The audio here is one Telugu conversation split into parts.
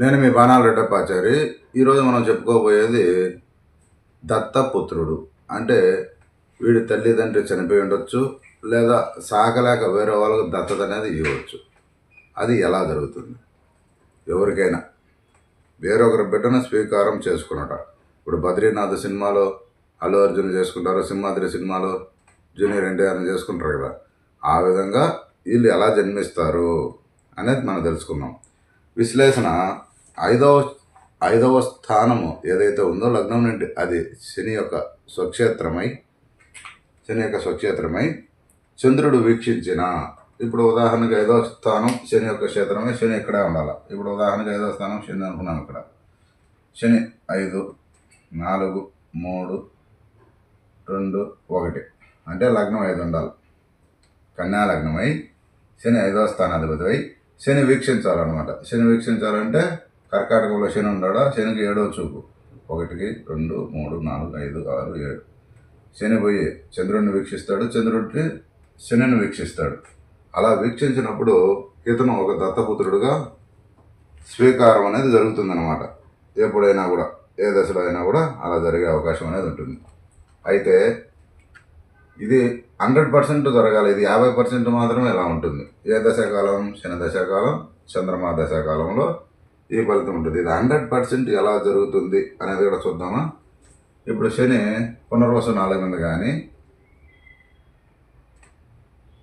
నేను మీ బాణాల రెడ్డపాచారి ఈరోజు మనం చెప్పుకోబోయేది దత్తపుత్రుడు. అంటే వీడి తల్లిదండ్రి చనిపోయి ఉండొచ్చు లేదా సాకలేక వేరే వాళ్ళకు దత్తత అనేది ఇవ్వచ్చు. అది ఎలా జరుగుతుంది? ఎవరికైనా. వేరొకరి బిడ్డను స్వీకారం చేసుకున్నట. ఇప్పుడు బద్రీనాథ్ సినిమాలో అల్లు అర్జున్ చేసుకుంటారు సింహాద్రి సినిమాలో జూనియర్ ఎన్టీఆర్ని చేసుకుంటారు కదా. ఆ విధంగా వీళ్ళు ఎలా జన్మిస్తారు అనేది మనం తెలుసుకుందాం. విశ్లేషణ ఐదవ ఐదవ స్థానము ఏదైతే ఉందో లగ్నం నుండి అది శని యొక్క స్వక్షేత్రమై శని యొక్క స్వక్షేత్రమై చంద్రుడు వీక్షించిన. ఇప్పుడు ఉదాహరణకు ఐదవ స్థానం శని యొక్క క్షేత్రమై శని ఇక్కడే ఉండాలి? ఇప్పుడు ఉదాహరణకు ఐదవ స్థానం శని అనుకున్నాను ఇక్కడ. శని ఐదు నాలుగు మూడు రెండు ఒకటి. అంటే లగ్నం ఐదు ఉండాలి. కన్యా లగ్నమై శని ఐదవ స్థానాధిపతి అయి శని వీక్షించాలన్నమాట. శని వీక్షించాలంటే కర్కాటకంలో శని ఉన్నాడా? శనికి ఏడో చూపు. ఒకటికి రెండు మూడు నాలుగు ఐదు ఆరు ఏడు. శని పోయి చంద్రుడిని వీక్షిస్తాడు. చంద్రుడిని శనిని వీక్షిస్తాడు. అలా వీక్షించినప్పుడు ఇతను ఒక దత్తపుత్రుడుగా స్వీకారం అనేది జరుగుతుందన్నమాట. ఎప్పుడైనా కూడా ఏ దశలో అయినా కూడా అలా జరిగే అవకాశం అనేది ఉంటుంది. అయితే ఇది హండ్రెడ్ పర్సెంట్ జరగాలి. ఇది యాభై పర్సెంట్ మాత్రమే ఇలా ఉంటుంది. ఏ దశాకాలం? శని దశాకాలం చంద్రమా దశాకాలంలో ఈ ఫలితం ఉంటుంది? ఇది హండ్రెడ్ పర్సెంట్ ఎలా జరుగుతుంది అనేది కూడా చూద్దామా? ఇప్పుడు శని పునర్వసు నాలుగు మంది కానీ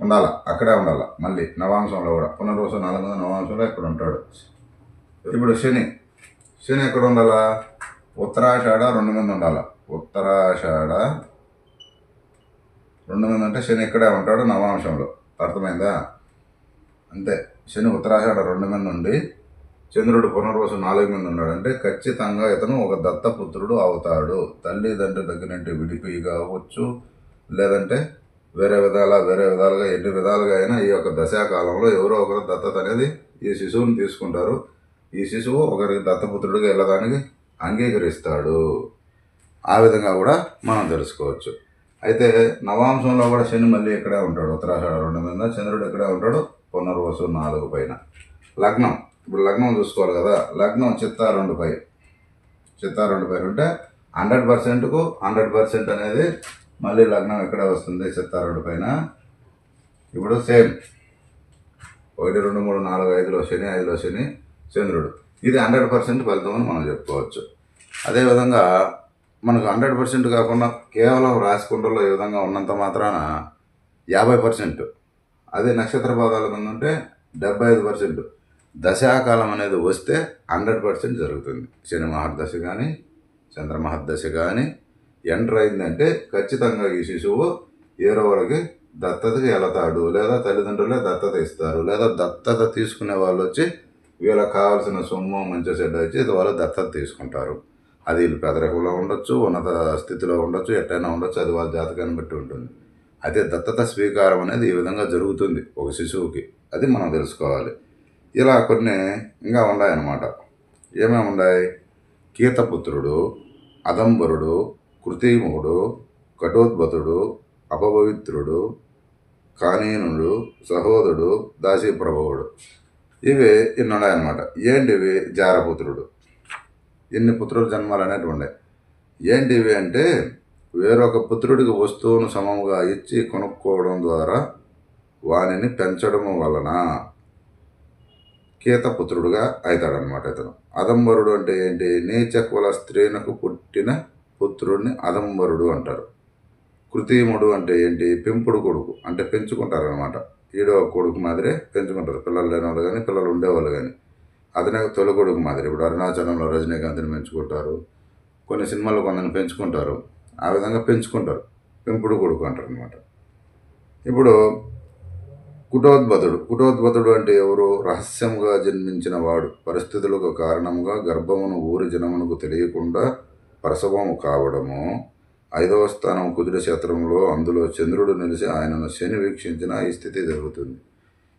ఉండాల? అక్కడే ఉండాల? మళ్ళీ నవాంశంలో కూడా. పునర్వసు నాలుగు మంది నవాంశంలో ఇక్కడ ఉంటాడు. ఇప్పుడు శని శని ఎక్కడ ఉండాలా? ఉత్తరాషాఢ రెండు మంది ఉండాల? ఉత్తరాషాఢ రెండు మంది అంటే శని ఇక్కడే ఉంటాడు నవాంశంలో. అర్థమైందా? అంతే. శని ఉత్తరాషాఢ రెండు మంది ఉండి చంద్రుడు పునర్వసు నాలుగు మంది ఉన్నాడంటే ఖచ్చితంగా ఇతను ఒక దత్తపుత్రుడు అవుతాడు. తల్లిదండ్రి దగ్గర నుండి విడిపోయి కావచ్చు లేదంటే వేరే విధాల వేరే విధాలుగా ఎన్ని విధాలుగా అయినా ఈ యొక్క దశాకాలంలో ఎవరో ఒకరు దత్తత అనేది ఈ శిశువుని తీసుకుంటారు. ఈ శిశువు ఒకరికి దత్తపుత్రుడిగా వెళ్ళడానికి అంగీకరిస్తాడు. ఆ విధంగా కూడా మనం తెలుసుకోవచ్చు. అయితే నవాంశంలో కూడా శని మళ్ళీ ఇక్కడే ఉంటాడు. ఉత్తరాషాఢ రెండు మీద చంద్రుడు ఇక్కడే ఉంటాడు. పునర్వసు నాలుగు పైన. లగ్నం. ఇప్పుడు లగ్నం చూసుకోవాలి కదా లగ్నం చిత్తా రెండు పై చిత్తా రెండు పై ఉంటే హండ్రెడ్ పర్సెంట్కు హండ్రెడ్ పర్సెంట్ అనేది మళ్ళీ లగ్నం ఇక్కడే వస్తుంది చిత్తా రెండు పైన? ఇప్పుడు సేమ్ ఒకటి రెండు మూడు నాలుగు ఐదులో శని ఐదులో శని చంద్రుడు. ఇది హండ్రెడ్ పర్సెంట్ ఫలితం అని మనం చెప్పుకోవచ్చు. అదేవిధంగా మనకు హండ్రెడ్ పర్సెంట్ కాకుండా కేవలం రాశికుండలో ఈ విధంగా ఉన్నంత మాత్రాన యాభై పర్సెంట్. అదే నక్షత్ర పాదాల మీద ఉంటే డెబ్బై ఐదు పర్సెంట్. దశాకాలం అనేది వస్తే హండ్రెడ్ పర్సెంట్ జరుగుతుంది. శని మహర్దశ కానీ చంద్ర మహర్దశ కానీ ఎంటర్ అయిందంటే ఖచ్చితంగా ఈ శిశువు ఏరోవరకి దత్తతకి వెళతాడు. లేదా తల్లిదండ్రులే దత్తత ఇస్తారు. లేదా దత్తత తీసుకునే వాళ్ళు వచ్చి వీళ్ళకి కావాల్సిన సొమ్ము మంచి చెడ్డ వచ్చి ఇది వాళ్ళు దత్తత తీసుకుంటారు. అది వీళ్ళు పెదరకులో ఉండొచ్చు ఉన్నత స్థితిలో ఉండొచ్చు ఎట్టైనా ఉండొచ్చు అది వాళ్ళ జాతకాన్ని బట్టి ఉంటుంది. అయితే దత్తత స్వీకారం అనేది ఈ విధంగా జరుగుతుంది ఒక శిశువుకి. అది మనం తెలుసుకోవాలి. ఇలా కొన్ని ఇంకా ఉన్నాయన్నమాట. ఏమేమి ఉన్నాయి? కీతపుత్రుడు అదంబరుడు కృతిముడు కఠోద్భతుడు అపవిత్రుడు కానీనుడు సహోదరుడు దాసీప్రభవుడు. ఇవి ఇన్ని ఉన్నాయన్నమాట. ఏంటివి? జారపుత్రుడు. ఇన్ని పుత్రుల జన్మాలు అనేటివి ఉన్నాయి. ఏంటివి అంటే వేరొక పుత్రుడికి వస్తువును సమముగా ఇచ్చి కొనుక్కోవడం ద్వారా వానిని పెంచడం వలన కేతపుత్రుడుగా అవుతాడనమాట ఇతను అదంబరుడు అంటే ఏంటి? నీచ కుల స్త్రీలకు పుట్టిన పుత్రుడిని అదంబరుడు అంటారు. కృత్రిముడు అంటే ఏంటి? పెంపుడు కొడుకు అంటే పెంచుకుంటారనమాట ఈడో కొడుకు మాదిరే పెంచుకుంటారు. పిల్లలు లేని వాళ్ళు కానీ పిల్లలు ఉండేవాళ్ళు కానీ అతనే తొలి కొడుకు మాదిరి. ఇప్పుడు అరుణాచలంలో రజనీకాంత్ని పెంచుకుంటారు. కొన్ని సినిమాల్లో కొందరిని పెంచుకుంటారు. ఆ విధంగా పెంచుకుంటారు. పెంపుడు కొడుకు అంటారు అనమాట ఇప్పుడు కుటోద్భతుడు. కుటోద్భతుడు అంటే ఎవరు రహస్యముగా జన్మించిన వాడు. పరిస్థితులకు కారణంగా గర్భమును ఊరి జనమునకు తెలియకుండా ప్రసవము కావడము. ఐదవ స్థానం కుదురు క్షేత్రంలో అందులో చంద్రుడు నిలిచి ఆయనను శని వీక్షించిన ఈ స్థితి జరుగుతుంది.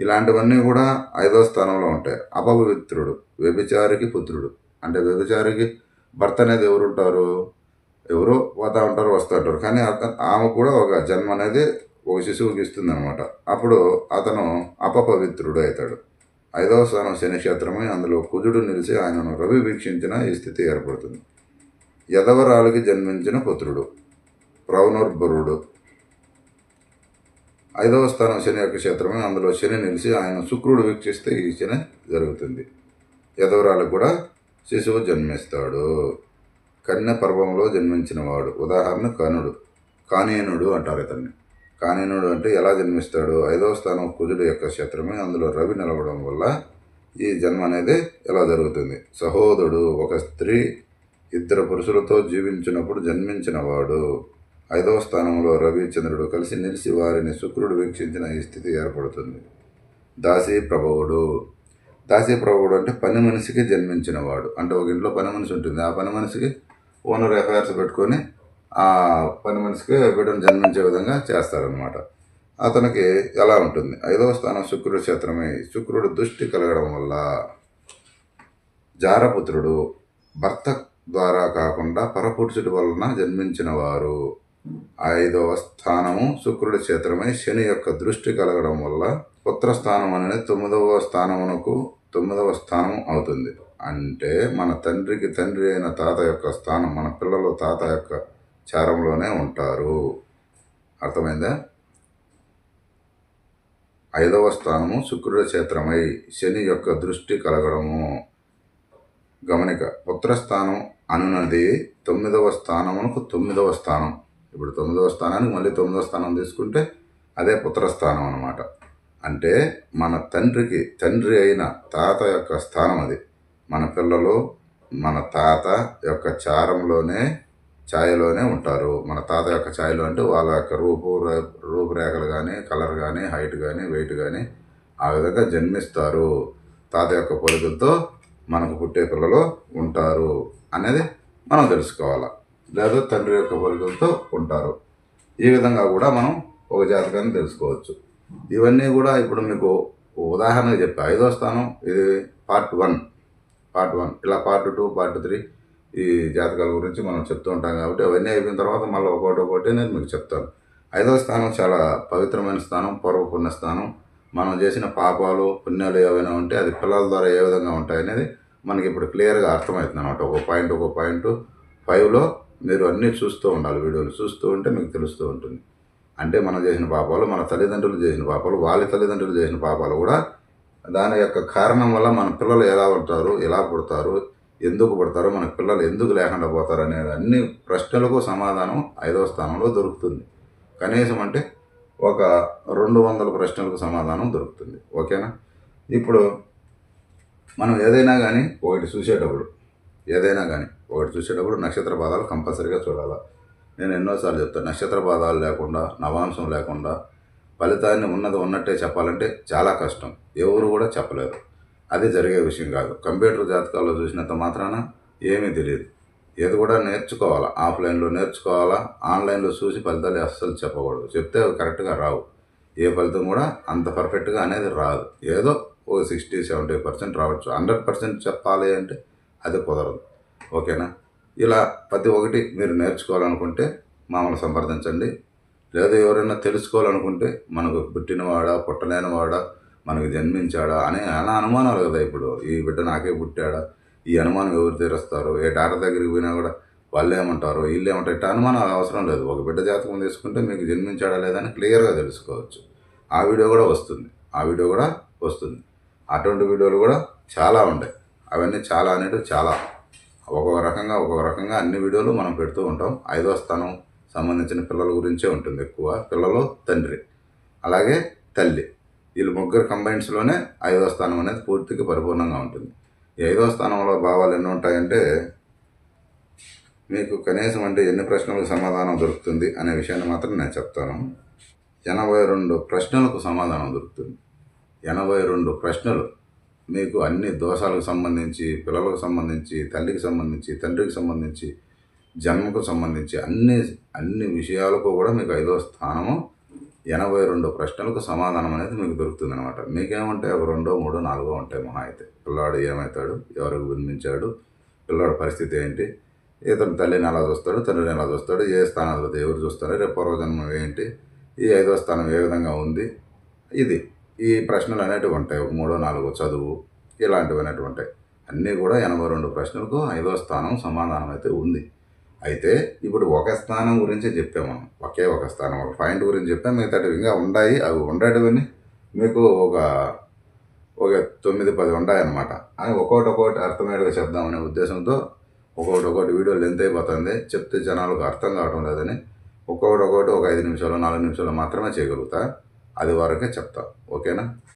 ఇలాంటివన్నీ కూడా ఐదవ స్థానంలో ఉంటాయి. అపవిత్రుడు వ్యభిచారికి పుత్రుడు. అంటే వ్యభిచారికి భర్త అనేది ఎవరుంటారు? ఎవరో పోతా ఉంటారు వస్తూ ఉంటారు. కానీ ఆమె కూడా ఒక జన్మ అనేది ఓ శిశువుకి ఇస్తుంది అనమాట అప్పుడు అతను అపపవిత్రుడు అవుతాడు ఐదవ స్థానం శనిక్షేత్రమై అందులో కుజుడు నిలిచి ఆయనను రవి వీక్షించిన ఈ స్థితి ఏర్పడుతుంది. యదవరాలికి జన్మించిన పుత్రుడు ప్రవణోర్భరుడు ఐదవ స్థానం శని యొక్క క్షేత్రమే అందులో శని నిలిచి ఆయన శుక్రుడు వీక్షిస్తే ఈ శని జరుగుతుంది. యదవరాలకు కూడా శిశువు జన్మిస్తాడు. కన్య పర్వంలో జన్మించినవాడు ఉదాహరణ కనుడు కానేనుడు అంటారు ఇతన్ని. కానినుడు అంటే ఎలా జన్మిస్తాడు? ఐదవ స్థానం కుజుడు యొక్క క్షేత్రమే. అందులో రవి నిలవడం వల్ల ఈ జన్మ అనేది ఎలా జరుగుతుంది? సహోదరుడు ఒక స్త్రీ ఇద్దరు పురుషులతో జీవించినప్పుడు జన్మించినవాడు. ఐదవ స్థానంలో రవి చంద్రుడు కలిసి నిలిచి వారిని శుక్రుడు వీక్షించిన ఈ స్థితి ఏర్పడుతుంది. దాసీ ప్రభవుడు. దాసీ ప్రభవుడు అంటే పని మనిషికి జన్మించినవాడు. అంటే ఒక ఇంట్లో పని మనిషి ఉంటుంది. ఆ పని మనిషికి ఓనర్ ఎఫ్ఐఆర్స్ పెట్టుకొని పని మనిషికి బిడ్డను జన్మించే విధంగా చేస్తారనమాట అతనికి ఎలా ఉంటుంది? ఐదవ స్థానం శుక్రుడు క్షేత్రమే. శుక్రుడు దృష్టి కలగడం వల్ల జారపుత్రుడు భర్త ద్వారా కాకుండా పరపురుషుడి వలన జన్మించిన వారు ఐదవ స్థానము శుక్రుడి క్షేత్రమై. శని యొక్క దృష్టి కలగడం వల్ల పుత్రస్థానం అనేది తొమ్మిదవ స్థానమునకు తొమ్మిదవ స్థానం అవుతుంది. అంటే మన తండ్రికి తండ్రి అయిన తాత యొక్క స్థానం మన పిల్లలు తాత యొక్క చారంలోనే ఉంటారు. అర్థమైందా? ఐదవ స్థానము శుక్రుడి క్షేత్రమై శని యొక్క దృష్టి కలగడము. గమనిక పుత్రస్థానం అనున్నది తొమ్మిదవ స్థానమునకు తొమ్మిదవ స్థానం. ఇప్పుడు తొమ్మిదవ స్థానానికి మళ్ళీ తొమ్మిదవ స్థానం తీసుకుంటే అదే పుత్రస్థానం అనమాట అంటే మన తండ్రికి తండ్రి అయిన తాత యొక్క స్థానం అది. మన పిల్లలు మన తాత యొక్క చారంలోనే ఛాయలోనే ఉంటారు. మన తాత యొక్క ఛాయలో అంటే వాళ్ళ యొక్క రూపు రూపురేఖలు కానీ కలర్ కానీ హైట్ కానీ వెయిట్ కానీ ఆ విధంగా జన్మిస్తారు. తాత యొక్క పొలికలతో మనకు పుట్టే పిల్లలు ఉంటారు అనేది మనం తెలుసుకోవాలి. లేదా తండ్రి యొక్క పొలికలతో ఉంటారు. ఈ విధంగా కూడా మనం ఒక జాతకాన్ని తెలుసుకోవచ్చు. ఇవన్నీ కూడా ఇప్పుడు మీకు ఉదాహరణగా చెప్పి. ఐదో స్థానం ఇది పార్ట్ వన్. Part one. ఇలా పార్ట్ టూ పార్ట్ త్రీ ఈ జాతకాల గురించి మనం చెప్తూ ఉంటాం కాబట్టి అవన్నీ అయిపోయిన తర్వాత మళ్ళీ ఒకటి ఒకటి నేను మీకు చెప్తాను. ఐదవ స్థానం చాలా పవిత్రమైన స్థానం పూర్వ పుణ్యస్థానం మనం చేసిన పాపాలు పుణ్యాలు ఏవైనా ఉంటే అది పిల్లల ద్వారా ఏ విధంగా ఉంటాయి అనేది మనకి ఇప్పుడు క్లియర్గా అర్థమవుతుంది అనమాట ఒక పాయింట్ ఒక పాయింట్ ఫైవ్లో మీరు అన్నీ చూస్తూ ఉండాలి. వీడియోలు చూస్తూ ఉంటే మీకు తెలుస్తూ ఉంటుంది. అంటే మనం చేసిన పాపాలు మన తల్లిదండ్రులు చేసిన పాపాలు వాళ్ళ తల్లిదండ్రులు చేసిన పాపాలు కూడా దాని యొక్క కారణం వల్ల మన పిల్లలు ఎలా ఉంటారు ఎలా పుడతారు ఎందుకు పడతారో మన పిల్లలు ఎందుకు లేకుండా పోతారు అనే అన్ని ప్రశ్నలకు సమాధానం ఐదవ స్థానంలో దొరుకుతుంది. కనీసం అంటే ఒక రెండు వందల ప్రశ్నలకు సమాధానం దొరుకుతుంది. ఓకేనా? ఇప్పుడు మనం ఏదైనా కానీ ఒకటి చూసేటప్పుడు ఏదైనా కానీ ఒకటి చూసేటప్పుడు నక్షత్ర పాదాలు కంపల్సరీగా చూడాలి? నేను ఎన్నోసార్లు చెప్తాను నక్షత్ర పాదాలు లేకుండా నవాంశం లేకుండా ఫలితాన్ని ఉన్నది ఉన్నట్టే చెప్పాలంటే చాలా కష్టం. ఎవరు కూడా చెప్పలేరు. అది జరిగే విషయం కాదు. కంప్యూటర్ జాతకాల్లో చూసినంత మాత్రాన ఏమీ తెలియదు. ఏది కూడా నేర్చుకోవాలా? ఆఫ్లైన్లో నేర్చుకోవాలా? ఆన్లైన్లో చూసి ఫలితాలు అస్సలు చెప్పకూడదు. చెప్తే అవి కరెక్ట్గా రావు. ఏ ఫలితం కూడా అంత పర్ఫెక్ట్గా అనేది రాదు. ఏదో ఓ సిక్స్టీ సెవెంటీ పర్సెంట్ రావచ్చు. హండ్రెడ్ పర్సెంట్ చెప్పాలి అంటే అది కుదరదు. ఓకేనా? ఇలా ప్రతి ఒక్కటి మీరు నేర్చుకోవాలనుకుంటే మామూలు సంప్రదించండి. లేదా ఎవరైనా తెలుసుకోవాలనుకుంటే మనకు పుట్టినవాడా పుట్టలేనివాడా మనకు జన్మించాడా అనే అలా అనుమానాలు కదా ఇప్పుడు. ఈ బిడ్డ నాకే పుట్టాడా? ఈ అనుమానం ఎవరు తీరుస్తారు? ఏ డాక్టర్ దగ్గరికి పోయినా కూడా వాళ్ళు ఏమంటారు? వీళ్ళు ఏమంటారు? ఇట్లా అనుమానాలు అవసరం లేదు. ఒక బిడ్డ జాతకం తీసుకుంటే మీకు జన్మించాడా లేదని క్లియర్గా తెలుసుకోవచ్చు. ఆ వీడియో కూడా వస్తుంది. ఆ వీడియో కూడా వస్తుంది. అటువంటి వీడియోలు కూడా చాలా ఉంటాయి. అవన్నీ చాలా అనేవి చాలా. ఒక్కొక్క రకంగా ఒక్కొక్క రకంగా అన్ని వీడియోలు మనం పెడుతూ ఉంటాం. ఐదో స్థానం సంబంధించిన పిల్లల గురించే ఉంటుంది ఎక్కువ. పిల్లలు తండ్రి. అలాగే తల్లి. వీళ్ళు ముగ్గురు కంబైన్స్లోనే ఐదో స్థానం అనేది పూర్తిగా పరిపూర్ణంగా ఉంటుంది. ఈ ఐదో స్థానంలో భావాలు ఎన్ని ఉంటాయంటే మీకు కనీసం అంటే ఎన్ని ప్రశ్నలకు సమాధానం దొరుకుతుంది అనే విషయాన్ని మాత్రం నేను చెప్తాను. ఎనభై రెండు ప్రశ్నలకు సమాధానం దొరుకుతుంది. ఎనభై రెండు ప్రశ్నలు మీకు అన్ని దోషాలకు సంబంధించి పిల్లలకు సంబంధించి తల్లికి సంబంధించి తండ్రికి సంబంధించి జన్మకు సంబంధించి అన్ని అన్ని విషయాలకు కూడా మీకు ఐదో స్థానము ఎనభై రెండు ప్రశ్నలకు సమాధానం అనేది మీకు దొరుకుతుంది అనమాట మీకేమంటే ఒక రెండో మూడో నాలుగో ఉంటాయి మహా అయితే. పిల్లాడు ఏమవుతాడు ఎవరికి వినిపించాడు పిల్లాడి పరిస్థితి ఏంటి? ఇతను తల్లిని ఎలా చూస్తాడు? తండ్రిని ఎలా చూస్తాడు? ఏ స్థానాల్లో దేవుడు చూస్తారు రేపు పూర్వజన్మం ఏంటి? ఈ ఐదో స్థానం ఏ విధంగా ఉంది? ఇది. ఈ ప్రశ్నలు అనేటివి ఉంటాయి. ఒక మూడో నాలుగో చదువు ఇలాంటివి అనేటివి ఉంటాయి. అన్నీ కూడా ఎనభై రెండు ప్రశ్నలకు ఐదో స్థానం సమాధానం అయితే ఉంది. అయితే ఇప్పుడు ఒక స్థానం గురించి చెప్పాము మనం. ఒకే ఒక స్థానం ఒక పాయింట్ గురించి చెప్పాం. మిగతావి ఇంకా ఉన్నాయి అవి ఉండేటివని మీకు ఒక ఒక తొమ్మిది పది ఉంటాయన్నమాట. అని ఒక్కోటి ఒక్కోటి అర్థమయ్యేట్టుగా చెప్దామనే ఉద్దేశంతో ఒక్కొక్కటి ఒక్కొక్కటి వీడియో లెంత్ అయిపోతుంది. చెప్తే జనాలకు అర్థం కావడం లేదని ఒక్కొక్కటి ఒక్కొక్కటి ఒక ఐదు నిమిషాలు నాలుగు నిమిషాలు మాత్రమే చేయగలుగుతా. అది వరకే చెప్తా. ఓకేనా?